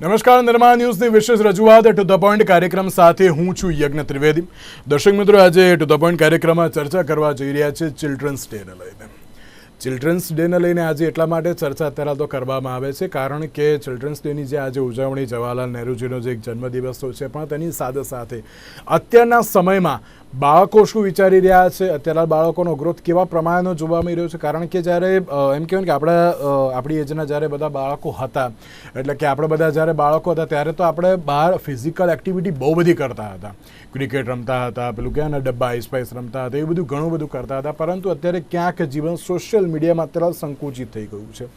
નમસ્કાર, નિર્માણ ન્યૂઝની વિશેષ રજૂઆત ટુ ધ પોઈન્ટ કાર્યક્રમ સાથે હું છું યજ્ઞ ત્રિવેદી. દર્શક મિત્રો, આજે ટુ ધ પોઈન્ટ કાર્યક્રમમાં ચર્ચા કરવા જઈ રહ્યા છે ચિલ્ડ્રન્સ ડેને લઈને. ચિલ્ડ્રન્સ ડેને લઈને આજે એટલા માટે ચર્ચા અત્યારે તો કરવામાં આવે છે, કારણ કે ચિલ્ડ્રન્સ ડેની જે આજે ઉજવણી, જવાહરલાલ નહેરુજીનો જે એક જન્મદિવસ તો છે, પણ તેની સાથે સાથે અત્યારના સમયમાં બાળકો શું વિચારી રહ્યા છે? અત્યારના બાળકોનો ગ્રોથ કેવા પ્રમાણનો જોવા મળી રહ્યો છે? કારણ કે જ્યારે એમ કહેવાય કે આપણા આપણી એજના જ્યારે બધા બાળકો હતા, એટલે કે આપણે બધા જ્યારે બાળકો હતા, ત્યારે તો આપણે બહાર ફિઝિકલ એક્ટિવિટી બહુ બધી કરતા હતા. ક્રિકેટ રમતા હતા, પેલું કહેવાય ને ડબ્બા આઈસપાઈસ રમતા હતા, એ બધું ઘણું બધું કરતા હતા. પરંતુ અત્યારે ક્યાંક જીવન સોશિયલ મીડિયામાં અત્યારે સંકુચિત થઈ ગયું છે.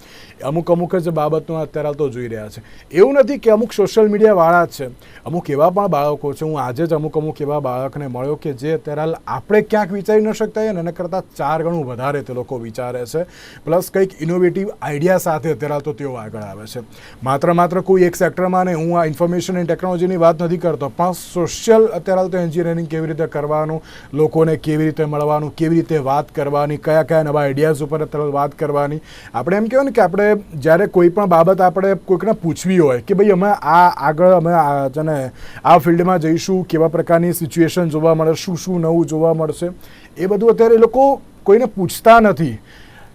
અમુક અમુક જ બાબતો અત્યારે તો જોઈ રહ્યા છે. એવું નથી કે અમુક સોશિયલ મીડિયાવાળા જ છે. અમુક એવા પણ બાળકો છે. હું આજે જ અમુક અમુક એવા બાળકને મળ્યો કે જે અત્યારે આપણે ક્યાંક વિચારી ન શકતા હોય ને, એના કરતાં ચાર ગણું વધારે તે લોકો વિચારે છે. પ્લસ કંઈક ઇનોવેટિવ આઈડિયા સાથે અત્યારે તો તેઓ આગળ આવે છે. માત્ર માત્ર કોઈ એક સેક્ટરમાં ને હું આ ઇન્ફોર્મેશન એન્ડ ટેકનોલોજીની વાત નથી કરતો, પણ સોશિયલ અત્યારે તો એન્જિનિયરિંગ કેવી રીતે કરવાનું, લોકોને કેવી રીતે મળવાનું, કેવી રીતે વાત કરવાની, કયા કયા નવા આઈડિયાઝ ઉપર અત્યારે વાત કરવાની. આપણે એમ કહેવાય ને કે આપણે જ્યારે કોઈ પણ બાબત આપણે કોઈકને પૂછવી હોય કે ભાઈ અમે આ આગળ અમે છે ને, આ ફિલ્ડમાં જઈશું, કેવા પ્રકારની સિચ્યુએશન જોવા મળે શું શું નવું જોવા મળશે, એ બધું અત્યારે એ લોકો કોઈને પૂછતા નથી.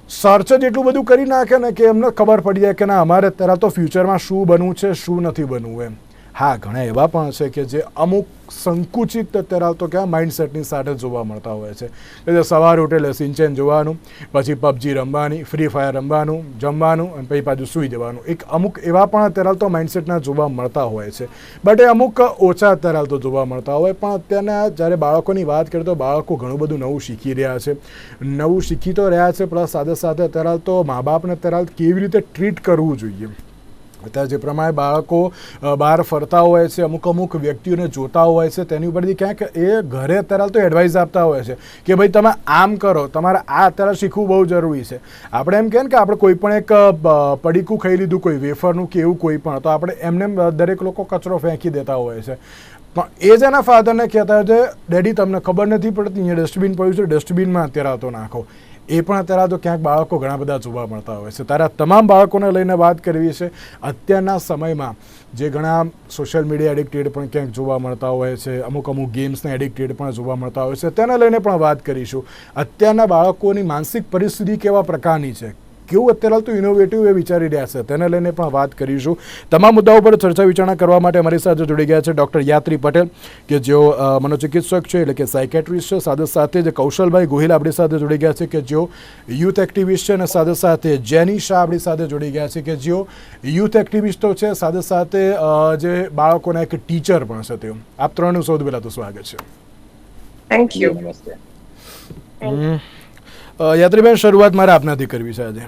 સર્ચ જ એટલું બધું કરી નાખે ને કે એમને ખબર પડી જાય કે ના, અમારે અત્યારે તો ફ્યુચરમાં શું બનવું છે, શું નથી બનવું એમ. હા, ઘણા એવા પણ છે કે જે અમુક સંકુચિત અત્યારે તો ક્યાં માઇન્ડસેટની સાથે જોવા મળતા હોય છે. કે જે સવારે ઉઠે એટલે જોવાનું, પછી પબજી રમવાની ફ્રી ફાયર રમવાનું, જમવાનું અને પછી પાછું સૂઈ જવાનું. એક અમુક એવા પણ અત્યારે તો માઇન્ડસેટના જોવા મળતા હોય છે. બટ એ અમુક ઓછા અત્યારે તો જોવા મળતા હોય. પણ અત્યારના જ્યારે બાળકોની વાત કરીએ તો બાળકો ઘણું બધું નવું શીખી રહ્યા છે. નવું શીખી તો રહ્યા છે, પ્લસ સાથે સાથે અત્યારે તો મા બાપને અત્યારે કેવી રીતે ટ્રીટ કરવું જોઈએ? અત્યારે જે પ્રમાણે બાળકો બહાર ફરતા હોય છે, અમુક અમુક વ્યક્તિઓને જોતા હોય છે, તેની ઉપરથી ક્યાંક એ ઘરે અત્યારે તો એડવાઇસ આપતા હોય છે કે ભાઈ તમે આમ કરો, તમારે આ અત્યારે શીખવું બહુ જરૂરી છે. આપણે એમ કહે ને કે આપણે કોઈ પણ એક પડીકું ખાઈ લીધું, કોઈ વેફરનું કે એવું કોઈ પણ, તો આપણે એમને એમ દરેક લોકો કચરો ફેંકી દેતા હોય છે. પણ એ જ એના ફાધરને કહેતા હોય છે, ડેડી, તમને ખબર નથી પડતી, અહીંયા ડસ્ટબિન પડ્યું છે ડસ્ટબિનમાં અત્યારે તો નાખો. એ પણ અત્યારે તો ક્યાંક બાળકો ઘણા બધા જોવા મળતા હોય છે. તારા તમામ બાળકોને લઈને વાત કરવી છે અત્યારના સમયમાં જે ઘણા સોશિયલ મીડિયા એડિક્ટેડ પણ ક્યાંક જોવા મળતા હોય છે, અમુક અમુક ગેમ્સને એડિક્ટેડ પણ જોવા મળતા હોય છે. તેને લઈને પણ વાત કરીશું. અત્યારના બાળકોની માનસિક પરિસ્થિતિ કેવા પ્રકારની છે? કેવું અત્યારે હાલ તો ઇનોવેટિવ એ વિચારી રહ્યા છે. તેને લઈને પણ વાત કરીશું. તમામ મુદ્દાઓ પર ચર્ચા વિચારણા કરવા માટે અમારી સાથે જોડી ગયા છે ડૉક્ટર યાત્રી પટેલ કે જેઓ મનોચિકિત્સક છે એટલે કે સાયકેટ્રિસ્ટ છે. સાથે સાથે જે કૌશલભાઈ ગોહિલ આપણી સાથે જોડી ગયા છે કે જેઓ યુથ એક્ટિવિસ્ટ છે. અને સાથે સાથે જેની શાહ આપણી સાથે જોડી ગયા છે કે જેઓ યુથ એક્ટિવિસ્ટો છે. સાથે સાથે જે બાળકોના એક ટીચર પણ છે તેઓ. આપ ત્રણનું સૌથી પહેલાં તો સ્વાગત છે. થેન્ક યુ નમસ્તે યાત્રીબેન શરૂઆત મારે આપનાથી કરવી છે આજે.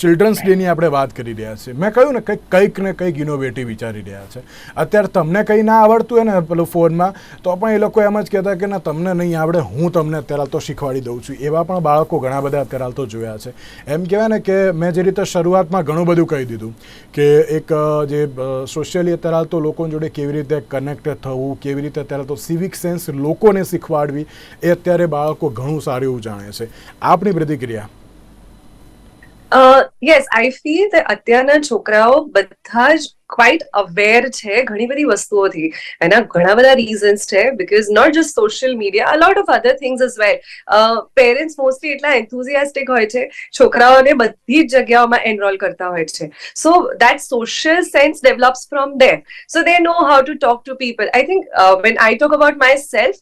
ચિલ્ડ્રન્સ ડેની આપણે વાત કરી રહ્યા છીએ. મેં કહ્યું ને કંઈક કંઈક ને કંઈક ઇનોવેટિવ વિચારી રહ્યા છે. અત્યારે તમને કંઈ ના આવડતું હોય ને પેલું ફોનમાં તો પણ એ લોકો એમ જ કહેતા કે ના તમને નહીં આવડે હું તમને અત્યારે તો શીખવાડી દઉં છું. એવા પણ બાળકો ઘણા બધા અત્યારે તો જોયા છે. એમ કહેવાય ને કે મેં જે રીતે શરૂઆતમાં ઘણું બધું કહી દીધું કે એક જે સોશિયલી અત્યારે તો લોકો જોડે કેવી રીતે કનેક્ટ થવું કેવી રીતે અત્યારે તો સિવિક સેન્સ લોકોને શીખવાડવી એ અત્યારે બાળકો ઘણું સારું એવું જાણે છે. આપની પ્રતિક્રિયા? યસ આઈ ફીલ કે અત્યારના છોકરાઓ બધા જ ક્વાઇટ અવેર છે ઘણી બધી વસ્તુઓથી. એના ઘણા બધા રીઝન્સ છે because not just social media lot of other things is well parents mostly એટલા એન્થુઝિયાસ્ટિક હોય છે, છોકરાઓને બધી જ જગ્યાઓમાં એનરોલ કરતા હોય છે. So that social sense develops from there so they know how to talk to people I think when I talk about myself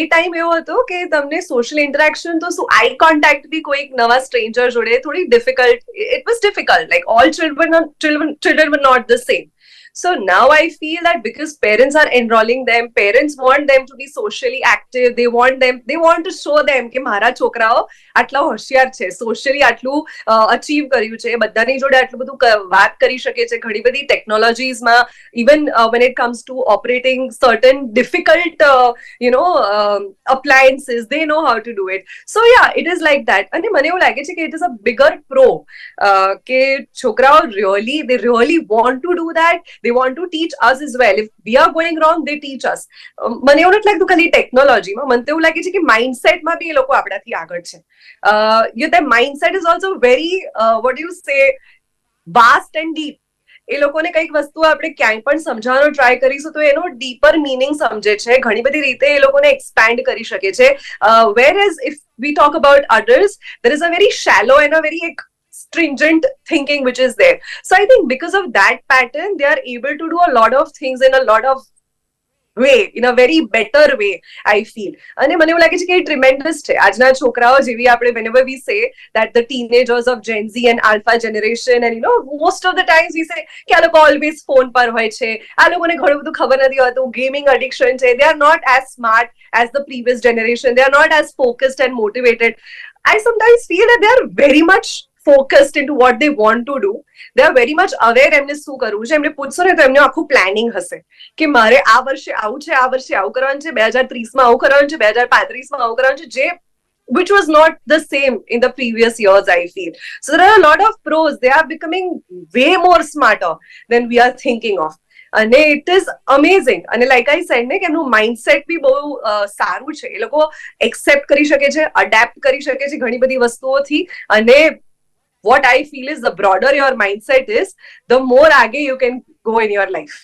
A time એવો હતો કે તમને સોશિયલ ઇન્ટરેક્શન તો શું આઈ કોન્ટેક્ટ બી કોઈક નવા સ્ટ્રેન્જર જોડે થોડી difficult it was difficult like all children children children not not the same so now i feel that because parents are enrolling them parents want them to be socially active they want them they want to show them કે મારા છોકરાઓ આટલા હોશિયાર છે socially આટલું achieve કર્યું છે બધાની જોડે આટલું બધું ક- વાત કરી શકે છે ઘણી બધી ટેકનોલોજીસમાં even when it comes to operating certain difficult uh, you know um, appliances they know how to do it so yeah it is like that અને મને એવું લાગે છે કે it is a bigger pro uh, કે છોકરાઓ really they really want to do that they want to teach us as well. If we are going wrong they teach us. મને એવું નથી લાગતું ખાલી ટેકનોલોજીમાં મને તો એવું લાગે છે કે માઇન્ડસેટમાં બી એ લોકો આપણાથી આગળ છે. You the mindset is also very what you say vast and deep એ લોકોને કંઈક વસ્તુ આપણે ક્યાંય પણ સમજાવવાનો ટ્રાય કરીશું તો એનો ડીપર મિનિંગ સમજે છે. ઘણી બધી રીતે એ લોકોને એક્સપેન્ડ કરી શકે છે. Whereas if we talk about others there is a very shallow and a very like, stringent thinking which is there so i think because of that pattern they are able to do a lot of things in a lot of way in a very better way i feel અને મને એવું લાગે છે કે એ ટ્રિમેન્ડસ છે આજના છોકરાઓ જેવી આપણે whenever we say that the teenagers of gen z and alpha generation and you know most of the times we say કે આ લોકો ઓલવેઝ ફોન પર હોય છે આ લોકોને ઘણું બધું ખબર નથી હોતું ગેમિંગ એડિક્શન છે they are not as smart as the previous generation. They are not as focused and motivated. I sometimes feel that they are very much focused into what they want to do. They are very much aware એમને શું કરવું છે એમને પૂછશો ને તો એમને આખું પ્લાનિંગ હશે કે મારે આ વર્ષે આવું છે આ વર્ષે આવું કરવાનું છે બે હજાર ત્રીસમાં આવું કરવાનું છે બે હજાર પાંત્રીસમાં આવું કરવાનું છે જે which was not the same in the previous years, I feel. So there are a lot of pros. They are becoming way more smarter we are thinking of. અને ઇટ ઇઝ અમેઝિંગ અને like I said ને કે એમનું mindset બી બહુ સારું છે એ લોકો accept કરી શકે છે અડેપ્ટ કરી શકે છે ઘણી બધી વસ્તુઓથી અને what I feel is the broader your mindset is, the more આગે you can go in your life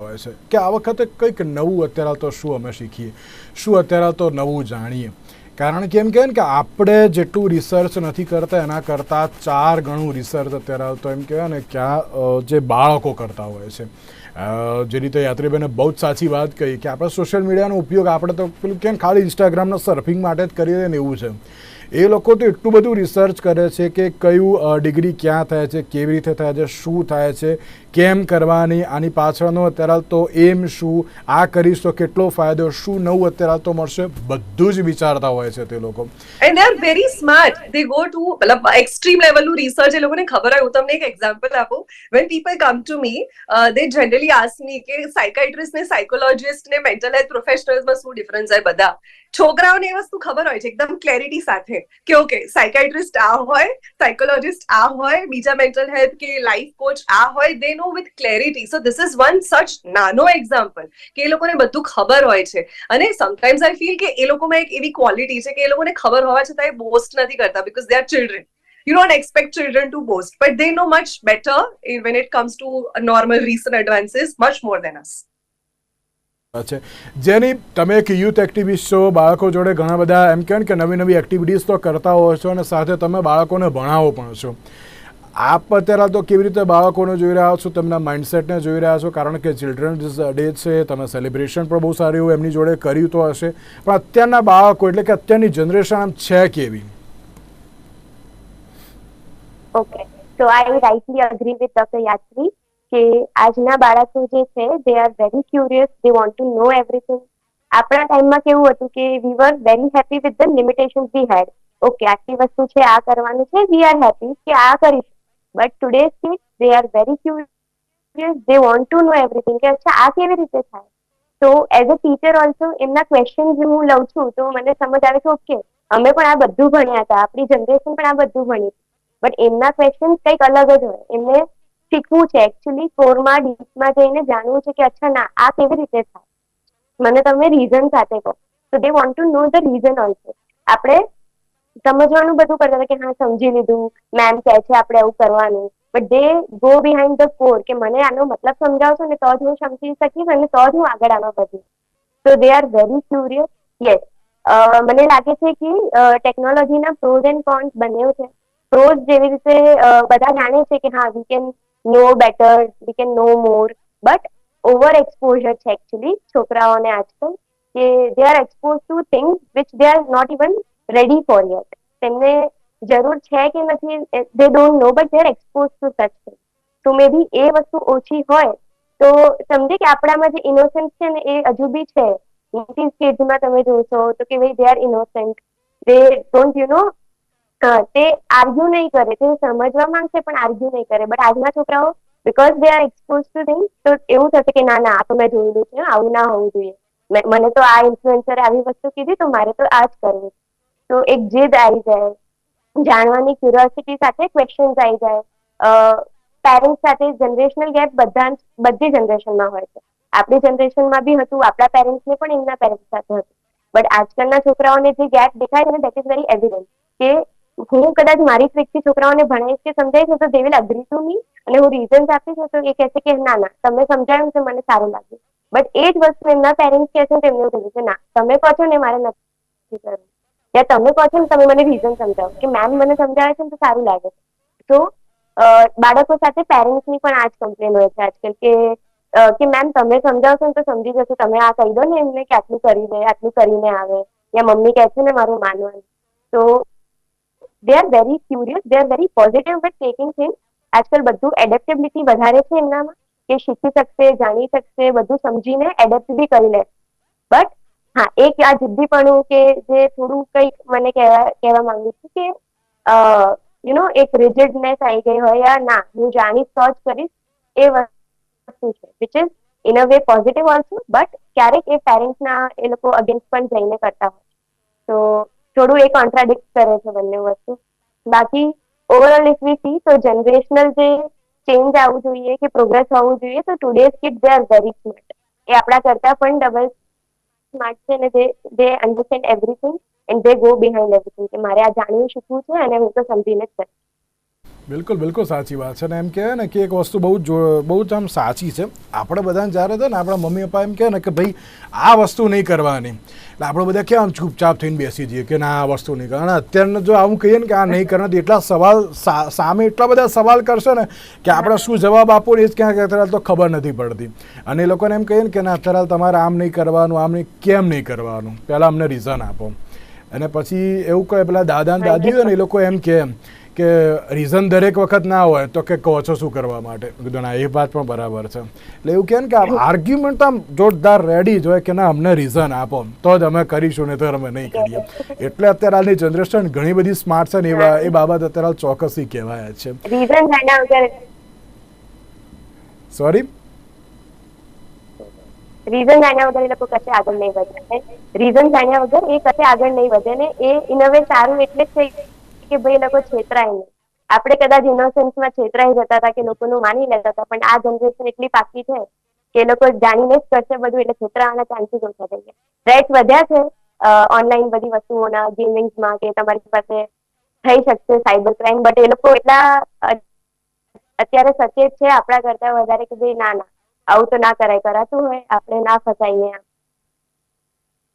હોય છે. કે આ વખતે કંઈક નવું અત્યારે તો શું અમે શીખીએ? શું અત્યારે તો નવું જાણીએ? કારણ કે એમ કહે ને કે આપણે જેટલું રિસર્ચ નથી કરતા એના કરતાં ચાર ગણું રિસર્ચ અત્યારે તો એમ કહેવાય ને ક્યાં જે બાળકો કરતા હોય છે. જે રીતે યાત્રીબેને બહુ જ સાચી વાત કહી કે આપણે સોશિયલ મીડિયાનો ઉપયોગ આપણે તો પેલું કેમ ખાલી ઇન્સ્ટાગ્રામના સર્ફિંગ માટે જ કરીએ ને એવું છે. એ લોકો તો એટલું બધું રિસર્ચ કરે છે કે કયું ડિગ્રી ક્યાં થાય છે, કેવી રીતે થાય છે, શું થાય છે, કેમ કરવાની, આની પાછળનો અત્યારે તો એમ શું, આ કરીશ તો કેટલો ફાયદો, શું નવું અત્યારે તો મળશે, બધું જ વિચારતા હોય છે તે લોકો. And are very smart they go to મતલબ એક્સ્ટ્રીમ લેવલનું રિસર્ચ એ લોકોને ખબર હોય. હું તમને એક એક્ઝામ્પલ આપું. When people come to me they generally ask me કે સાયકાઇટ્રિસ્ટ ને સાયકોલોજિસ્ટ ને મેન્ટલ હેલ્થ પ્રોફેશનલ્સમાં શું ડિફરન્સ હોય બધા? છોકરાઓને એ વસ્તુ ખબર હોય છે, એકદમ ક્લેરિટી સાથે કે ઓકે સાયકાઇટ્રિસ્ટ આ હોય સાયકોલોજિસ્ટ આ હોય, બીજા મેન્ટલ હેલ્થ કે લાઈફ કોચ આ હોય they know with clarity so this is one such નાનો એક્ઝામ્પલ કે એ લોકોને બધું ખબર હોય છે. અને સમટાઈમ્સ આઈ ફીલ કે એ લોકોમાં એક એવી ક્વોલિટી છે કે એ લોકોને ખબર હોવા છતાં એ બોસ્ટ નથી કરતા because they are children you don't expect to boast, but they know much better in- when it comes to normal recent advances, much more than us. છે. જેની તમે એક યુથ એક્ટિવિસ્ટ છો, બાળકો જોડે ઘણા બધા એમ કહેવાય કે નવી નવી એક્ટિવિટીઝ તો કરતા હોય છો અને સાથે તમે બાળકોને ભણાવો પણ છો. આપ અત્યારે તો કેવી રીતે બાળકોને જોઈ રહ્યા છો, તેમના માઇન્ડસેટને જોઈ રહ્યા છો? કારણ કે ચિલ્ડ્રન્સ ડે છે, તમે સેલિબ્રેશન પણ બહુ સારું એવું એમની જોડે કર્યું તો હશે. પણ અત્યારના બાળકો, એટલે કે અત્યારની જનરેશન આમ છે કેવી? ઓકે તો I rightly agree with doctor Yatri કે આજના બાળકો જે છે they are very curious they want to know everything આપણા ટાઈમમાં કેવું હતું કે we were very happy with the limitation we had okay આટલી વસ્તુ છે, આ કરવાનું છે વી આર હેપી કે આ કરીશું. But today kid they are very curious they want to know everything કે અચ્છા, આ કેવી રીતે થાય? તો એઝ અ ટીચર ઓલ્સો એમના ક્વેશ્ચન હું લઉં છું, તો મને સમજ આવે કે ઓકે અમે પણ આ બધું ભણ્યા હતા, આપણી જનરેશન પણ આ બધું ભણી બટ એમના ક્વેશ્ચન કંઈક અલગ જ હોય. એમને શીખવું છે. એકચ્યુઅલી કોરમાં ડીપમાં જઈને જાણવું છે કે, અચ્છા, ના, આ કેવી રીતે થાય? મને તમે રીઝન સાથે કહો. તો they want to know the reason also આપણે સમજવાનું બધું કરતા હતા કે, હા, સમજી લીધું. મેમ કહે છે આપણે એવું કરવાનું. But they go behind the core કે, મને આનો મતલબ સમજાવશો ને તો જ હું સમજી શકીશ અને તો જ હું આગળ આમાં વધીશ. તો they are very curious yes મને લાગે છે કે ટેકનોલોજીના પ્રોઝ એન્ડ કોન્સ બંને છે. પ્રોઝ જેવી રીતે બધા જાણે છે કે, હા we can know better we can know more but over exposure છે એકચ્યુઅલી છોકરાઓને આજકાલ કે they are expose to thing which they are not even ready for yet તેમને જરૂર છે કે નથી they don't know but they are expose to such thing તો મે બી એ વસ્તુ ઓછી હોય તો સમજે કે આપણામાં જે ઇનોસેન્ટ છે ને એ હજુ બી છે નાઇન્ટીઝ સ્ટેજમાં તમે જોશો તો કે ભાઈ they are innocent they don't you know તે આર્ગ્યુ નહીં કરે, તે સમજવા માંગશે પણ આર્ગ્યુ નહીં કરે. બટ આજના છોકરાઓ because they are expose to thing તો એવું થશે કે ના ના, આ તો મેં જોયેલું છે, આવું ના હોવું જોઈએ. મને તો આ ઇન્ફ્લુએન્સરે આવી વસ્તુ કીધી, તો મારે તો આ જ કરવું. તો એક જીદ આવી જાય. જાણવાની ક્યુરિયોસિટી સાથે ક્વેશ્ચન્સ આવી જાય. પેરેન્ટ્સ સાથે જનરેશનલ ગેપ બધા, બધી જનરેશનમાં હોય છે. આપણી જનરેશનમાં બી હતું, આપણા પેરેન્ટ્સને પણ એમના પેરેન્ટ્સ સાથે હતું. બટ આજકાલના છોકરાઓને જે ગેપ દેખાય છે ને દેટ ઇઝ વેરી એવિડન્ટ કે હું કદાચ મારી ટ્રીકથી છોકરાઓને ભણાવીશ કે સમજાવીશ ને તો દે વિલ અગ્રી મી અને હું રીઝન્સ આપીશ ને તો એ કહેશે કે ના ના, તમે સમજાવ્યું છે, મને સારું લાગ્યું. બટ એ જ વસ્તુ એમના પેરેન્ટ્સ કહે છે ને એમને એવું થયું કે ના, તમે કહો છો ને મારે નથી કરવું. યા તમે કહો છો ને તમે મને રીઝન સમજાવો. કે મેમ મને સમજાવે છે ને તો સારું લાગે છે. તો બાળકો સાથે પેરેન્ટ્સની પણ આ જ કમ્પ્લેન હોય છે આજકાલ કે કે મેમ તમે સમજાવશો ને તો સમજી જશે. તમે આ કહી દો ને એમને કે આટલું કરી દે આટલું કરીને આવે. યા મમ્મી કહે છે ને મારું માનવાનું. તો they are very curious they are very positive with taking things આજકાલ બધું એડેપ્ટેબિલિટી વધારે છે એમનામાં, કે શીખી શકશે, જાણી શકશે, બધું સમજીને એડેપ્ટ બી કરી લે. બટ હા, એક આ જિદ્દીપણું કે જે થોડું કંઈક મને કહેવા માંગુ છું કે યુ નો એક રિજિડનેસ આવી ગઈ હોય યા ના, હું જાણીશ તો જ કરીશ, એ વસ્તુ છે which is in a way positive also but ક્યારેક એ પેરેન્ટ્સના એ લોકો અગેન્સ્ટ પણ જઈને કરતા હોય. તો થોડું એ કોન્ટ્રાડિક્ટ કરે છે બંને વસ્તુ બાકી ઓવરઓલ ઇફ વી સી તો જનરેશનલ જે ચેન્જ આવવું જોઈએ કે પ્રોગ્રેસ હોવું જોઈએ, તો today's kid they are very smart એ આપણા કરતા પણ ડબલ સ્માર્ટ છે ને જે they understand everything and they go behind everything કે મારે આ જાણવું, શીખવું છે અને હું તો સમજીને જ કરીશ. બિલકુલ બિલકુલ સાચી વાત છે. ને એમ કહે ને કે એક વસ્તુ બહુ જ બહુ જ આમ સાચી છે. આપણે બધાને જ્યારે છે ને આપણા મમ્મી પપ્પા એમ કહે ને કે ભાઈ આ વસ્તુ નહીં કરવાની. એટલે આપણે બધા કેમ ચૂપચાપ થઈને બેસી જઈએ કે ના આ વસ્તુ નહીં કરવાની અને અત્યારનો જો આવું કહીએ ને કે આ નહીં કરવાની એટલા સવાલ સામે એટલા બધા સવાલ કરશે ને કે આપણે શું જવાબ આપવો ને એ જ ક્યાંક અત્યારે તો ખબર નથી પડતી. અને એ લોકોને એમ કહીએ ને કે ના અત્યારે તમારે આમ નહીં કરવાનું આમ નહીં કેમ નહીં કરવાનું? પહેલાં અમને રીઝન આપો. અને પછી એવું કહે પેલા દાદા ને દાદી હોય ને એ લોકો એમ કહે કે રીઝન દરેક વખત ના હોય તો કે કહો છો શું કરવા માટે? કીધું ના એ વાત પણ બરાબર છે. એટલે એવું કહે ને કે આર્ગ્યુમેન્ટ આમ જોરદાર રેડી જ હોય કે ના અમને રીઝન આપો તો જ અમે કરીશું ને તો અમે નહીં કરીએ એટલે અત્યારે હાલની જનરેશન ઘણી બધી સ્માર્ટ છે ને એ એ બાબત અત્યારે હાલ ચોક્કસી કહેવાય છે. સોરી રીઝન જાણ્યા વગર એ લોકો કશે આગળ નહીં વધે રીઝન જાણ્યા વગર એ કશે આગળ નહીં વધે ને એ ઇનોવે સારું એટલે જ કે ભાઈ લોકો છેતરાય નહીં. આપણે કદાચ ઇનોસન્સમાં છેતરાઈ જતા હતા કે લોકોનું માની લેતા હતા, પણ આ જનરેશન એટલી પાકી છે કે લોકો જાણીને જ કરશે બધું એટલે છેતરાવાના ચાન્સીસ ઓછા થઈ ગયા. રેટ્સ વધ્યા છે ઓનલાઈન બધી વસ્તુઓના ગેમિંગ્સમાં કે તમારી પાસે થઈ શકશે સાયબર ક્રાઇમ બટ એ લોકો એટલા અત્યારે સચેત છે આપણા કરતા વધારે કે ભાઈ ના ના. આવું તો ના કરાય, કરાતું હોય, આપણે ના ફસાઈએ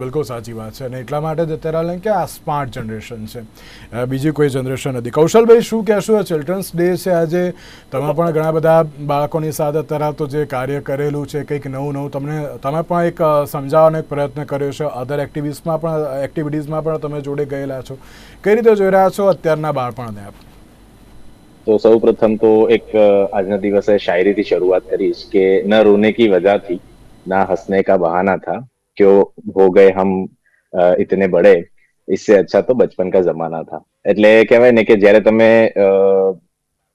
બિલકુલ સાચી વાત છે. અને એટલા માટે જ અત્યારે હાલ કે આ સ્માર્ટ જનરેશન છે. બીજી કોઈ જનરેશન નથી. કૌશલભાઈ, શું કહેશો? ચિલ્ડ્રન્સ ડે છે આજે. તમે પણ ઘણા બધા બાળકોની સાથે અત્યારે તો જે કાર્ય કરેલું છે, કંઈક નવું નવું તમને, તમે પણ એક સમજાવવાનો એક પ્રયત્ન કર્યો છે. અધર એક્ટિવિટીસમાં પણ એક્ટિવિટીઝમાં પણ તમે જોડે ગયેલા છો. કઈ રીતે જોઈ રહ્યા છો અત્યારના બાળપણને આપ? તો સૌ પ્રથમ તો એક આજના દિવસે શાયરીથી શરૂઆત કરીશ કે, ન રોને કી વજહથી, ના હસને કા બહાના થા. क्यों हो गए हम अ, इतने बड़े इससे अच्छा तो बचपन का जमाना था એટલે કહેવાય ને કે જ્યારે તમે અ,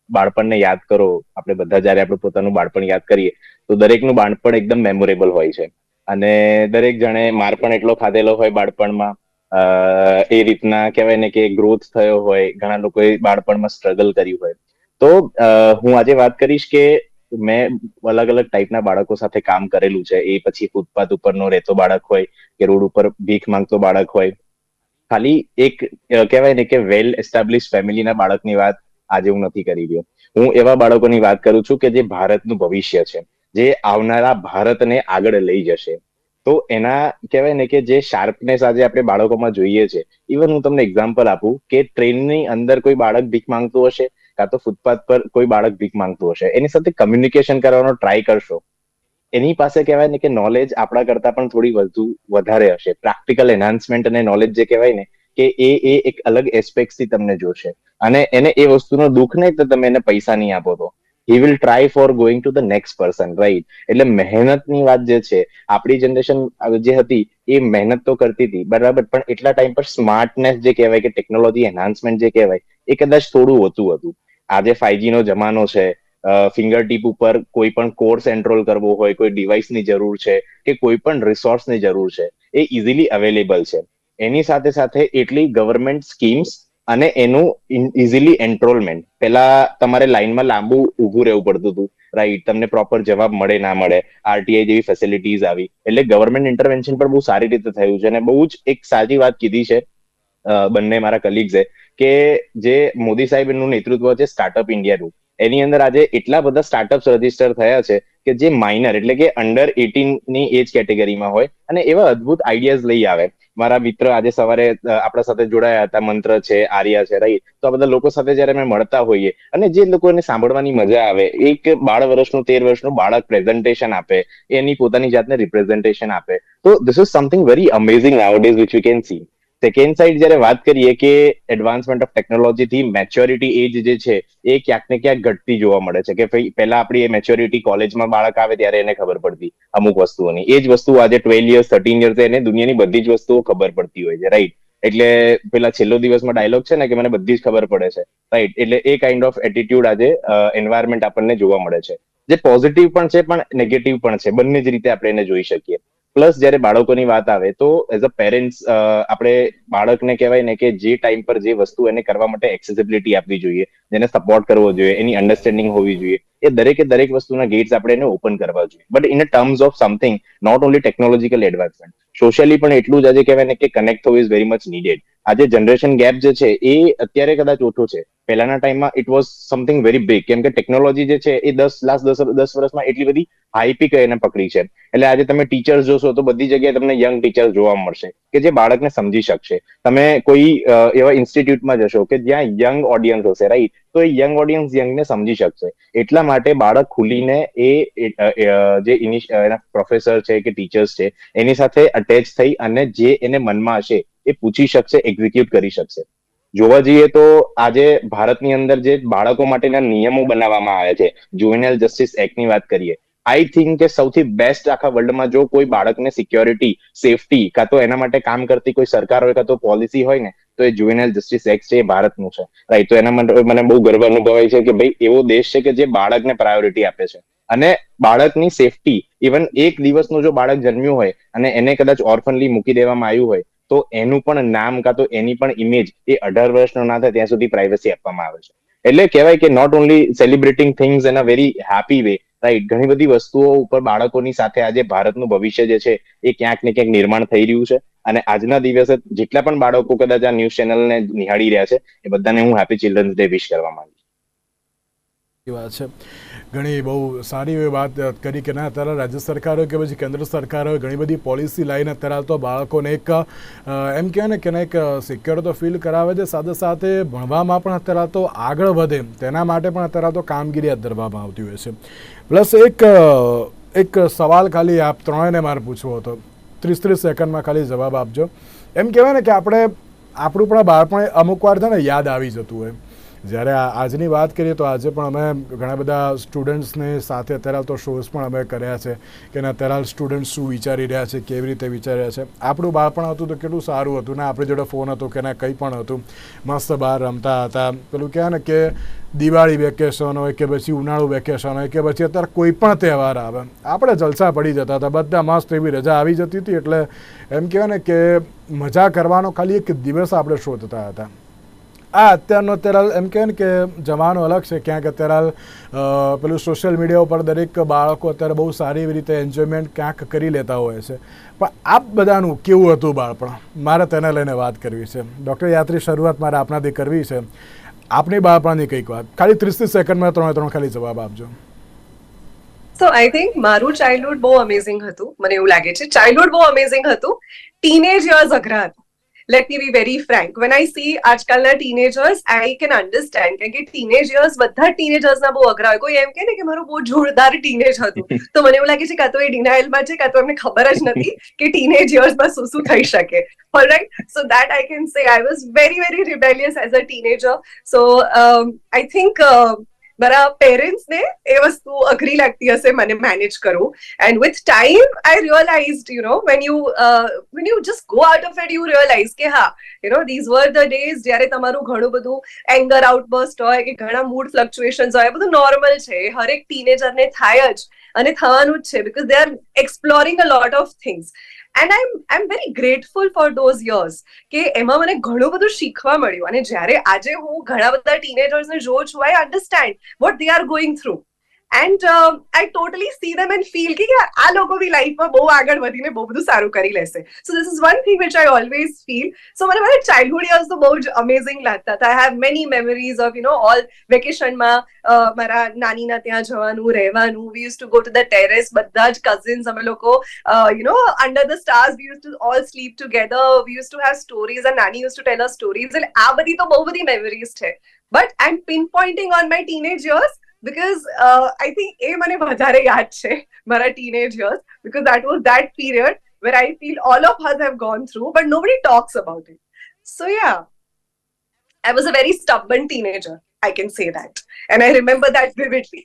બાળપણને યાદ કરો આપણે બધા જ્યારે આપણે પોતાનું બાળપણ યાદ કરીએ તો દરેકનું બાળપણ એકદમ મેમોરેબલ હોય છે અને દરેક જણે માર પણ એટલો ખાધેલો હોય બાળપણમાં અ, એ રીતના કહેવાય ને કે ગ્રોથ થયો હોય ઘણા લોકોએ બાળપણમાં સ્ટ્રગલ કર્યું હોય તો અ, હું આજે વાત કરીશ કે મેં અલગ અલગ ટાઈપના બાળકો સાથે કામ કરેલું છે. એ પછી ફૂટપાથ ઉપરનો રહેતો બાળક હોય કે રોડ ઉપર ભીખ માંગતો બાળક હોય. ખાલી એક કહેવાય ને કે વેલ એસ્ટાબ્લિશ ફેમિલીના બાળકની વાત આજે હું નથી કરી રહ્યો. હું એવા બાળકોની વાત કરું છું કે જે ભારતનું ભવિષ્ય છે, જે આવનારા ભારતને આગળ લઈ જશે. તો એના, કહેવાય ને કે જે શાર્પનેસ આજે આપણે બાળકોમાં જોઈએ છે. ઇવન હું તમને એક્ઝામ્પલ આપું કે ટ્રેનની અંદર કોઈ બાળક ભીખ માંગતું હશે કાં તો ફૂટપાથ પર કોઈ બાળક ભીખ માંગતું હશે. એની સાથે કમ્યુનિકેશન કરવાનો ટ્રાય કરશો. એની પાસે કહેવાય ને કે નોલેજ આપણા કરતા પણ થોડી વધુ વધારે હશે. પ્રેક્ટિકલ એન્હાન્સમેન્ટ અને નોલેજ જે કહેવાય ને કે એ એ એક અલગ એસ્પેક્ટથી તમને જોશે અને એને એ વસ્તુનો દુઃખ નહીં તો તમે એને પૈસા નહીં આપો તો. He will try for going to the next person right એટલે મહેનતની વાત જે છે, આપણી જનરેશન જે હતી, એ મહેનત તો કરતી હતી, બરાબર? પણ એટલા ટાઈમ પર સ્માર્ટનેસ જે કહેવાય કે ટેકનોલોજી એન્હાન્સમેન્ટ જે કહેવાય, એ કદાચ થોડું હોતું હતું. આજે ફાઈવજી નો જમાનો છે ફિંગર ટીપ ઉપર કોઈ પણ કોર્સ એનરોલ કરવો હોય, કોઈ ડિવાઇસની જરૂર છે કે કોઈ પણ રિસોર્સની જરૂર છે, એ ઇઝીલી અવેલેબલ છે. એની સાથે સાથે એટલી ગવર્મેન્ટ સ્કીમ્સ અને એનું ઇઝીલી એન્ટ્રોલમેન્ટ પેલા તમારે લાઈનમાં લાંબુ ઊભું રહેવું પડતું હતું. રાઈટ તમને પ્રોપર જવાબ મળે, ના મળે આરટીઆઈ જેવી ફેસિલિટીઝ આવી. એટલે ગવર્મેન્ટ ઇન્ટરવેન્શન પણ બહુ સારી રીતે થયું છે અને બહુ જ એક સારી વાત કીધી છે બંને મારા કલીગ્સે કે જે મોદી સાહેબનું નેતૃત્વ છે સ્ટાર્ટઅપ ઇન્ડિયાનું એની અંદર આજે એટલા બધા સ્ટાર્ટઅપ્સ રજિસ્ટર થયા છે કે જે માઇનર એટલે કે અંડર એટીનની એજ કેટેગરીમાં હોય અને એવા અદ્ભુત આઈડિયાઝ લઈ આવે. મારા મિત્ર આજે સવારે આપણા સાથે જોડાયા હતા, મંત્ર છે, આર્યા છે રાઈટ તો આ બધા લોકો સાથે જયારે અમે મળતા હોઈએ અને જે લોકોને સાંભળવાની મજા આવે, એક બાર વર્ષનું, તેર વર્ષનું બાળક પ્રેઝન્ટેશન આપે, એની પોતાની જાતને રિપ્રેઝન્ટેશન આપે. તો this is something very amazing nowadays which you can see second side જયારે વાત કરીએ કે એડવાન્સમેન્ટ ઓફ ટેકનોલોજી થી મેચ્યોરિટી એજ જે છે, એ ક્યાંક ને ક્યાંક ઘટતી જોવા મળે છે. કે પહેલા આપણી એ મેચ્યોરિટી કોલેજમાં બાળક આવે ત્યારે એને ખબર પડતી અમુક વસ્તુઓની. એ જ વસ્તુ આજે ટ્વેલ્વ યર્સ થર્ટીન યર્સ એને દુનિયાની બધી જ વસ્તુઓ ખબર પડતી હોય છે રાઈટ એટલે પેલા છેલ્લો દિવસમાં ડાયલોગ છે ને કે મને બધી જ ખબર પડે છે રાઈટ એટલે એ કાઇન્ડ ઓફ એટીટ્યુડ આજે એન્વાયરમેન્ટ આપણને જોવા મળે છે. જે પોઝિટિવ પણ છે પણ નેગેટિવ પણ છે. બંને જ રીતે આપણે એને જોઈ શકીએ. પ્લસ જ્યારે બાળકોની વાત આવે તો એઝ અ પેરેન્ટ્સ આપણે બાળકને કહેવાય ને કે જે ટાઈમ પર જે વસ્તુ એને કરવા માટે એક્સેસિબિલિટી આપવી જોઈએ, જેને સપોર્ટ કરવો જોઈએ, એની અન્ડરસ્ટેન્ડિંગ હોવી જોઈએ, એ દરેકે દરેક વસ્તુના ગેટ્સ આપણે એને ઓપન કરવા જોઈએ. But in a terms of something not only technological advancement socially પણ એટલું જ આજે કહેવાય ને કે કનેક્ટ થવું ઇઝ વેરી મચ નીડેડ આજે જનરેશન ગેપ જે છે, એ અત્યારે કદાચ ઓછો છે. પહેલાના ટાઈમમાં it was something very big કેમ કે ટેકનોલોજી જે છે, એ દસ લાસ્ટ દસ દસ વર્ષમાં એટલી બધી હાઈપી એને પકડી છે. એટલે આજે તમે ટીચર્સ જોશો તો બધી જગ્યાએ તમને યંગ ટીચર્સ જોવા મળશે કે જે બાળકને સમજી શકશે. તમે કોઈ એવા ઇન્સ્ટિટ્યૂટમાં જશો કે જ્યાં યંગ ઓડિયન્સ હશે રાઈટ તો એ યંગ ઓડિયન્સ યંગને સમજી શકશે. એટલા માટે બાળક ખુલીને એ જે એના પ્રોફેસર છે કે ટીચર્સ છે, એની સાથે અટેચ થઈ અને જે એને મનમાં હશે એ પૂછી શકશે એક્ઝિક્યુટ કરી શકશે. જોવા જઈએ તો આજે ભારતની અંદર જે બાળકો માટેના નિયમો બનાવવામાં આવ્યા છે જુવેનાઇલ જસ્ટિસ એક્ટની વાત કરીએ આઈ થિંક કે સૌથી બેસ્ટ આખા વર્લ્ડમાં જો કોઈ બાળકને સિક્યોરિટી સેફટી કાં તો એના માટે કામ કરતી કોઈ સરકાર હોય કાં તો પોલિસી હોય ને, તો એ જુવેનાઇલ જસ્ટિસ એક્ટ છે એ ભારતનું છે. રાઈટ તો એના માટે મને બહુ ગર્વ અનુભવાય છે કે ભાઈ એવો દેશ છે કે જે બાળકને પ્રાયોરિટી આપે છે. અને બાળકની સેફટી ઇવન એક દિવસનું જો બાળક જન્મ્યું હોય અને એને કદાચ ઓર્ફનલી મૂકી દેવામાં આવ્યું હોય તો એનું પણ નામ કાં તો એની પણ ઇમેજ એ અઢાર વર્ષનો ના થાય ત્યાં સુધી પ્રાઇવસી આપવામાં આવે છે. એટલે કહેવાય કે not only celebrating things in a very happy way right ઘણી બધી વસ્તુઓ ઉપર બાળકોની સાથે આજે ભારતનું ભવિષ્ય જે છે એ ક્યાંક ને ક્યાંક નિર્માણ થઈ રહ્યું છે. અને આજના દિવસે જેટલા પણ બાળકો કદાચ આ ન્યૂઝ ચેનલને નિહાળી રહ્યા છે, એ બધાને હું હેપી ચિલ્ડ્રન્સ ડે વિશ કરવા માંગુ વાત છે. ઘણી બહુ સારી એવી વાત કરી કે ના અત્યારે રાજ્ય સરકાર હોય કે પછી કેન્દ્ર સરકાર હોય ઘણી બધી પોલિસી લાઈને અત્યારે તો બાળકોને એક એમ કહેવાય ને કે એક સિક્યોર તો ફીલ કરાવે છે. સાથે સાથે ભણવામાં પણ અત્યારે તો આગળ વધે. તેના માટે પણ અત્યારે તો કામગીરી હાથ ધરવામાં આવતી હોય છે. પ્લસ એક એક સવાલ ખાલી આપ ત્રણેયને મારે પૂછવો હતો. ત્રીસ ત્રીસ સેકન્ડમાં ખાલી જવાબ આપજો. એમ કહેવાય ને કે આપણે, આપણું પણ બાળપણ અમુક વાર છે ને યાદ આવી જતું હોય. જ્યારે આજની વાત કરીએ તો આજે પણ અમે ઘણા બધા સ્ટુડન્ટ્સને સાથે અત્યારે તો શોઝ પણ અમે કર્યા છે કે ના હાલ સ્ટુડન્ટ શું વિચારી રહ્યા છે, કેવી રીતે વિચારી રહ્યા છે. આપણું બાળપણ હતું તો કેટલું સારું હતું ને આપણી જોડે ફોન હતો કે ના કંઈ પણ હતું. મસ્ત બહાર રમતા હતા. પેલું કહેવાય ને કે દિવાળી વેકેશન હોય કે પછી ઉનાળુ વેકેશન હોય કે પછી અત્યારે કોઈ પણ તહેવાર આવે, આપણે જલસા પડી જતા હતા. બધા મસ્ત એવી રજા આવી જતી હતી એટલે એમ કહેવાય ને કે મજા કરવાનો ખાલી એક દિવસ આપણે શોધતા હતા. આ અત્યારનો અત્યારે એમ કહે ને કે જમાનો અલગ છે. ક્યાંક અત્યારે પેલું સોશિયલ મીડિયા ઉપર દરેક બાળકો અત્યારે બહુ સારી એવી રીતે એન્જોયમેન્ટ ક્યાંક કરી લેતા હોય છે. પણ આપ બધાનું કેવું હતું બાળપણ? મારે તેને લઈને વાત કરવી છે. ડૉક્ટર યાત્રી, શરૂઆત મારે આપનાથી કરવી છે. આપની બાળપણની કંઈક વાત. ખાલી ત્રીસથી સેકન્ડમાં ત્રણે ત્રણ ખાલી જવાબ આપજો. સો આઈ થિંક મારું ચાઇલ્ડહુડ બહુ અમેઝિંગ હતું. મને એવું લાગે છે. ચાઇલ્ડહુડ બહુ અમેઝિંગ હતું. ટીનેજ યર્સ અઘરા હતા. Let me be very frank when I see આજકાલના ટીનેજર્સ આઈ કેન અન્ડરસ્ટેન્ડ કે ટીનેજર્સ બધા ટીનેજર્સના બહુ અઘરા હોય. કોઈ એમ કે ને કે મારું બહુ જોરદાર ટીનેજ હતું. તો મને એવું લાગે છે કાં તો એ ડિનાયલમાં છે કાં તો એમને ખબર જ નથી કે ટીનેજ યર્સમાં શું શું થઈ શકે. Alright so that I can say I was very very rebellious as a teenager so I think uh, મારા પેરેન્ટ્સને એ વસ્તુ અઘરી લાગતી હશે મને મેનેજ કરવું. And with time I realize you know when you when you just go out of it you realize કે હા you know these were the days જ્યારે તમારું ઘણું બધું એંગર આઉટબર્સ્ટ હોય કે ઘણા મૂડ ફ્લક્ચ્યુએશન્સ હોય બધું નોર્મલ છે. હરેક ટીનેજરને થાય જ અને થવાનું જ છે because they are exploring a lot of things and I am very grateful for those years કે એમાં મને ઘણું બધું શીખવા મળ્યું. અને જ્યારે આજે હું ઘણા બધા ટીનેજર્સને જોઉં છું I understand what they are going through and I totally see them and feel કે આ લોકો બી લાઈફમાં બહુ આગળ વધીને બહુ બધું સારું કરી લેશે so this is one thing which I always feel so મને મારા ચાઇલ્ડહુડ યર્સ તો બહુ જ અમેઝિંગ લાગતા હતા I have many memories of you know all વેકેશનમાં મારા નાનીના ત્યાં જવાનું રહેવાનું we use to go to the terrace બધા જ કઝિન્સ અમે લોકો you know under the stars we use to all sleep together we use to have stories and nani use to tell stories એટલે આ બધી તો બહુ બધી મેમરીઝ છે but I am pinpointing on my teenage years uh, I think એ મને વધારે યાદ છે મારા teenage years because that was that period where I feel all of us have gone through but nobody talks about it. So yeah, I was a very stubborn teenager. I can say that, and I remember that vividly.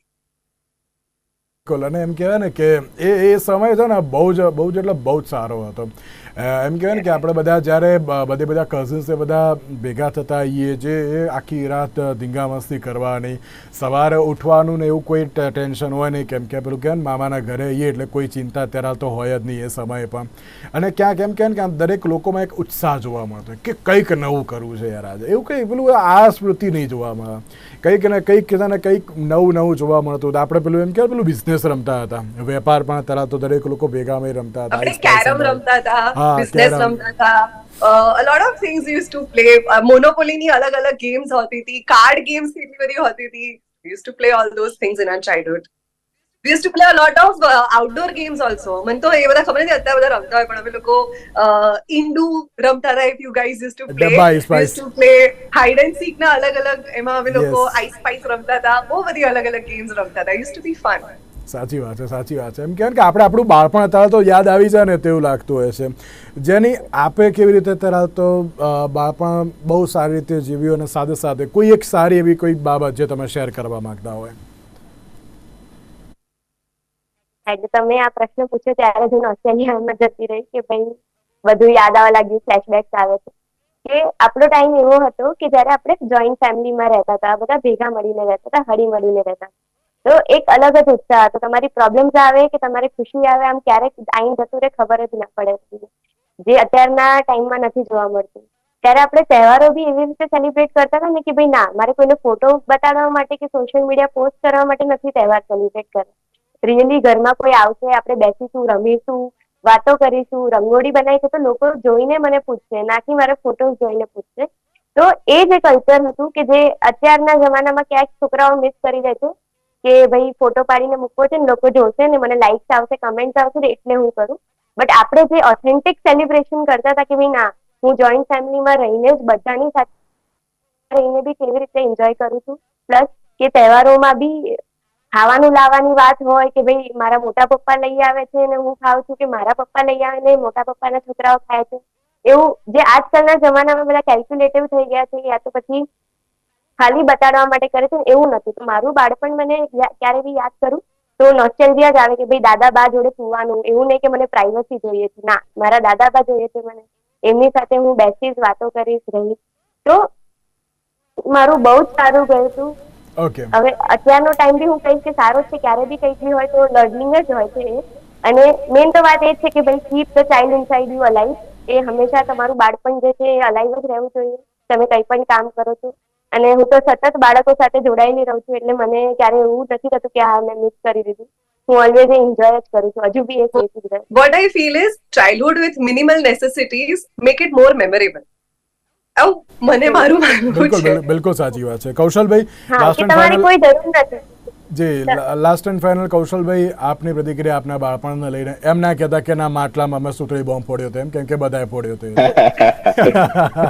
બિલકુલ અને એમ કહેવાય ને કે એ એ સમય છે ને બહુ જ બહુ જ એટલે બહુ જ સારો હતો અ, એમ કહેવાય ને કે આપણે બધા જ્યારે બધે બધા કઝિન્સ એ બધા ભેગા થતા આવીએ જે આખી રાત ધીંગા મસ્તી કરવાની સવારે ઉઠવાનું ને એવું કોઈ ટેન્શન હોય નહીં. કેમ કે પેલું કહે ને મામાના ઘરે આવીએ એટલે કોઈ ચિંતા ત્યારે તો હોય જ નહીં એ સમયે પણ. અને ક્યાંક એમ કહે ને કે આમ દરેક લોકોમાં એક ઉત્સાહ જોવા મળતો કે કંઈક નવું કરવું છે યાર આજે. એવું કંઈ પેલું આ સ્મૃતિ નહીં જોવા મળે. કંઈક ને કંઈક કીધા ને કંઈક નવું નવું જોવા મળતું હતું. આપણે પેલું એમ કહેવાય પેલું બિઝનેસ રમતા હતા. વેપાર પણ ત્યારે તો દરેક લોકો ભેગામાં રમતા હતા? બિઝનેસ રમતા હતા. A lot of things use to play મોનોપોલીની અલગ અલગ ગેમ્સ હોતી હતી. કાર્ડ ગેમ્સ કેટલી બધી હોતી હતી. Use to play all those things in our childhood We to play play of outdoor games games મને તો એ બધા ખબર નથી અત્યારે બધા રમતા હોય પણ અમે લોકો ઇન્ડુ રમતા હતા if you guys use to play use to play hide and seek ના અલગ અલગ એમાં અમે લોકો. આઈસ પાઈસ રમતા હતા. બહુ બધી અલગ અલગ ગેમ્સ રમતા હતા. Use to be fun. સાચી વાત છે, સાચી વાત છે. એમ કહેવાય કે આપણે આપણું બાળપણ અત્યારે તો યાદ આવી જાય ને તેવું લાગતું હોય છે. જેની આપે કેવી રીતે અત્યારે તો બાળપણ બહુ સારી રીતે જીવ્યું અને સાથે સાથે કોઈ એક સારી એવી કોઈ બાબત જે તમે શેર કરવા માંગતા હોય? એટલે તમે આ પ્રશ્ન પૂછ્યો ત્યારે હું ઓસ્ટ્રેલિયામાં જતી રહી કે ભાઈ, બધું યાદ આવવા લાગ્યું ફ્લેશબેક્સ આવે છે. કે આપણો ટાઈમ એવો હતો કે જ્યારે આપણે જોઈન્ટ ફેમિલીમાં રહેતા હતા, બધા ભેગા મળીને રહેતા હતા હળી મળીને રહેતા તો એક અલગ જ ઉત્સાહ હતો. તમારી પ્રોબ્લેમ્સ આવે કે તમારી ખુશી આવે, આમ ક્યારેક આઈને જતું રહે, ખબર જ ના પડે જે અત્યારના ટાઈમમાં નથી જોવા મળતું. ત્યારે આપણે તહેવારો બી એવી રીતે સેલિબ્રેટ કરતા હતા ને કે ભાઈ ના, મારે કોઈને ફોટો બતાડવા માટે કે સોશિયલ મીડિયા પોસ્ટ કરવા માટે નથી તહેવાર સેલિબ્રેટ કરવા રિયલી ઘરમાં કોઈ આવશે, આપણે બેસીશું, રમીશું, વાતો કરીશું, રંગોળી બનાવી છે તો લોકો જોઈને મને પૂછશે નાથી મારા ફોટોઝ જોઈને પૂછશે? તો એ જે કલ્ચર હતું કે જે અત્યારના જમાનામાં ક્યાંક છોકરાઓ મિસ કરી જાય છે. કે ભાઈ ફોટો પાડીને મૂકવો છે ને લોકો જોશે ને મને લાઇક્સ આવશે કમેન્ટ્સ આવશે એટલે હું કરું. બટ આપણે જે ઓથેન્ટિક સેલિબ્રેશન કરતા હતા કે ભાઈ ના, હું જોઈન્ટ ફેમિલીમાં રહીને જ બધાની સાથે રહીને બી કેવી રીતે એન્જોય કરું છું. પ્લસ કે તહેવારોમાં બી ખાવાનું લાવવાની વાત હોય કે ભાઈ મારા મોટા પપ્પા લઈ આવે છે ને હું ખાઉં છું કે મારા પપ્પા લઈ આવે ને મોટા પપ્પાના છોકરાઓ ખાય છે. એવું જે આજકાલના જમાનામાં બધા કેલ્ક્યુલેટિવ થઈ ગયા છે, યા તો પછી ખાલી બતાડવા માટે કરે છે એવું નથી. તો મારું બાળપણ મને ક્યારે બી યાદ કરું તો નોસ્ટેલ્જિયા જ આવે કે ભાઈ દાદા બા જોડે સુવાનું એવું નહીં કે મને પ્રાઇવસી જોઈએ છે. ના મારા દાદા બા જોઈએ છે મને. એમની સાથે હું બેસીશ વાતો કરીશ રહીશ. તો મારું બહુ જ સારું ગયું હતું ઓકે હવે અત્યારનો ટાઈમ બી હું કહીશ કે સારો છે. ક્યારે બી કંઈક બી હોય તો લર્નિંગ જ હોય છે અને મેઇન તો વાત એ છે કે ભાઈ keep the child inside you alive એ હંમેશા તમારું બાળપણ જે છે એ અલાઈવ જ રહેવું જોઈએ. તમે કંઈ પણ કામ કરો છો. અને હું તો સતત બાળકો સાથે જોડાયેલી રહું છું એટલે મને ક્યારે એવું નથી થતું કે હા મેં મિસ કરી દીધું. હું ઓલવેઝ એન્જોય જ કરું છું. હજુ બી એ રહે. What I feel is childhood with minimal necessities make it આવું મને મારું માનવું બિલકુલ છે. બિલકુલ સાચી વાત છે. કૌશલભાઈ હા લાસ્ટ એન્ડ ફાઇનલ કોઈ જરૂર નથી. જી લાસ્ટ એન્ડ ફાઇનલ કૌશલભાઈ આપની પ્રતિક્રિયા આપના બાળપણને લઈને. એમ ના કહેતા કે ના માટલામાં અમે સુતળી બોમ્બ ફોડ્યો હતો એમ કેમ કે બધાએ ફોડ્યો હતો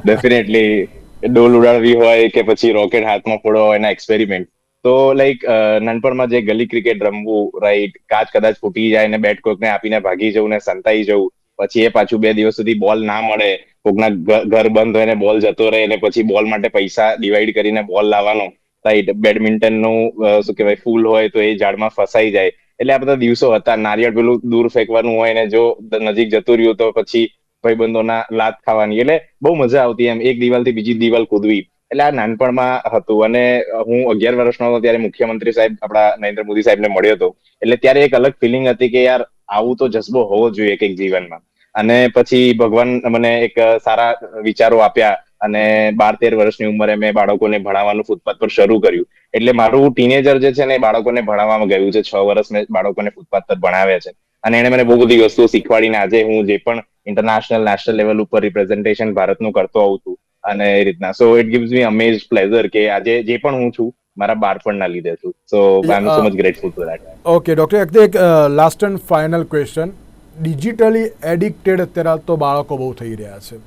ડેફિનેટલી ડોલ ઉડાડવી હોય કે પછી રોકેટ હાથમાં ફોડો હોય એના એક્સપેરિમેન્ટ તો લાઈક નાનપણમાં જે ગલી ક્રિકેટ રમવું રાઈટ કાચ કદાચ ફૂટી જાય ને બેટ કોકને આપીને ભાગી જવું ને સંતાઈ જવું, પછી એ પાછું બે દિવસ સુધી બોલ ના મળે, કોકના ઘર બંધ હોય ને બોલ જતો રહે ને પછી બોલ માટે પૈસા ડિવાઈડ કરીને બોલ લાવવાનો રાઈટ બેડમિન્ટનનું શું કહેવાય, ફૂલ હોય તો એ ઝાડમાં ફસાઈ જાય. એટલે આ બધા દિવસો હતા. નારિયેળ પેલું દૂર ફેંકવાનું હોય ને જો નજીક જતું રહ્યું તો પછી ભાઈબંધોના લાત ખાવાની. એટલે બહુ મજા આવતી એમ. એક દિવાલથી બીજી દિવાલ કૂદવી. એટલે આ નાનપણમાં હતું. અને હું અગિયાર વર્ષનો હતો ત્યારે મુખ્યમંત્રી સાહેબ આપણા નરેન્દ્ર મોદી સાહેબને મળ્યો હતો. એટલે ત્યારે એક અલગ ફિલિંગ હતી કે યાર, આવું તો જજ્બો હોવો જોઈએ કંઈક જીવનમાં. અને પછી ભગવાન મને એક સારા વિચારો આપ્યા. અને બાર તેર વર્ષની ઉંમરે મેં બાળકોને ભણાવવાનું ફૂટપાથ પર શરૂ કર્યું. એટલે મારું ટીનેજર જે છે ને બાળકોને ભણાવવામાં ગયું છે. છ વર્ષ મેં બાળકોને ફૂટપાથ પર ભણાવ્યા છે. અને એને મને બહુ બધી વસ્તુઓ શીખવાડીને આજે હું જે પણ ઇન્ટરનેશનલ નેશનલ લેવલ ઉપર રિપ્રેઝન્ટેશન ભારતનું કરતો આવું છું અને એ રીતના. So it gives me amaze pleasure કે આજે જે પણ હું છું મારા બાળપણના લીધે છું. So I am so much grateful for that okay doctor એક એક last and final question digitally addicted અત્યારે તો બાળકો બહુ થઈ રહ્યા છે.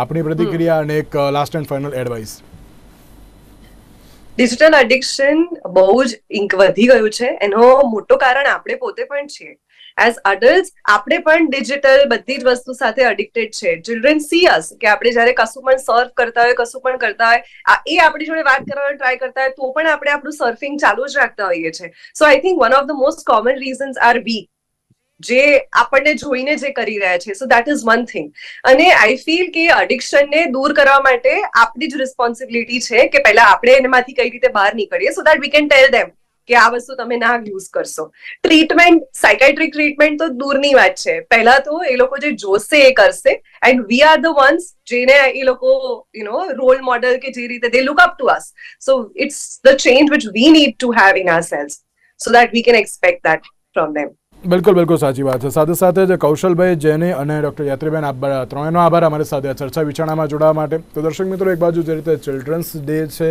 આપણી પ્રતિક્રિયા અને એક last and final advice digital addiction બહુ જ ઇંક વધી ગયું છે. એનો મોટો કારણ આપણે પોતે પણ છીએ. એઝ અડલ્ટ આપણે પણ ડિજિટલ બધી જ વસ્તુ સાથે અડિક્ટેડ છે. ચિલ્ડ્રન સી અસ કે આપણે જ્યારે કશું પણ સર્ફ કરતા હોય કશું પણ કરતા હોય એ આપણી જોડે વાત કરવાનો ટ્રાય કરતા હોય, તો પણ આપણે આપણું સર્ફિંગ ચાલુ જ રાખતા હોઈએ છીએ. So I think one of the most common reasons are we જે આપણને જોઈને જે કરી રહ્યા છે. So that is one thing અને આઈ ફીલ કે અડિક્શનને દૂર કરવા માટે આપણી જ રિસ્પોન્સિબિલિટી છે કે પહેલા આપણે એનામાંથી કઈ રીતે બહાર નીકળીએ so that we can tell them કે આ વસ્તુ તમે ના યુઝ કરશો. ટ્રીટમેન્ટ સાયકાઇટ્રિક ટ્રીટમેન્ટ તો દૂરની વાત છે. પહેલા તો એ લોકો જે જોશે એ કરશે. And we are the ones જેને એ લોકો યુ નો રોલ મોડલ કે જે રીતે they look up to us so it's the change which we need to have in our selves so that we can expect that from them બિલકુલ બિલકુલ સાચી વાત છે. સાથે સાથે જે કૌશલભાઈ, જેની અને ડૉક્ટર યાત્રીબેન, આપ ત્રણેયનો આભાર અમારી સાથે ચર્ચા વિચારણામાં જોડાવા માટે. તો દર્શક મિત્રો, એક બાજુ જે રીતે ચિલ્ડ્રન્સ ડે છે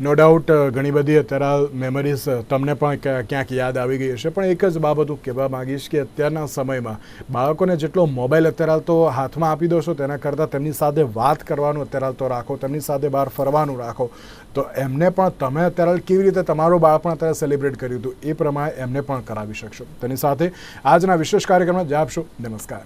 નો ડાઉટ ઘણી બધી અત્યારે મેમરીઝ તમને પણ ક્યાં- ક્યાંક યાદ આવી ગઈ હશે. પણ એક જ બાબત હું કહેવા માંગીશ કે અત્યારના સમયમાં બાળકોને જેટલો મોબાઈલ અત્યારે તો હાથમાં આપી દો છો, તેના કરતાં તેમની સાથે વાત કરવાનું અત્યારે તો રાખો, તેમની સાથે બહાર ફરવાનું રાખો. તો એમને પણ તમે અત્યારે કેવી રીતે તમારું બાળપણ અત્યારે સેલિબ્રેટ કર્યું હતું એ પ્રમાણે એમને પણ કરાવી શકશો. તેની સાથે આજના વિશેષ કાર્યક્રમમાં જ નમસ્કાર.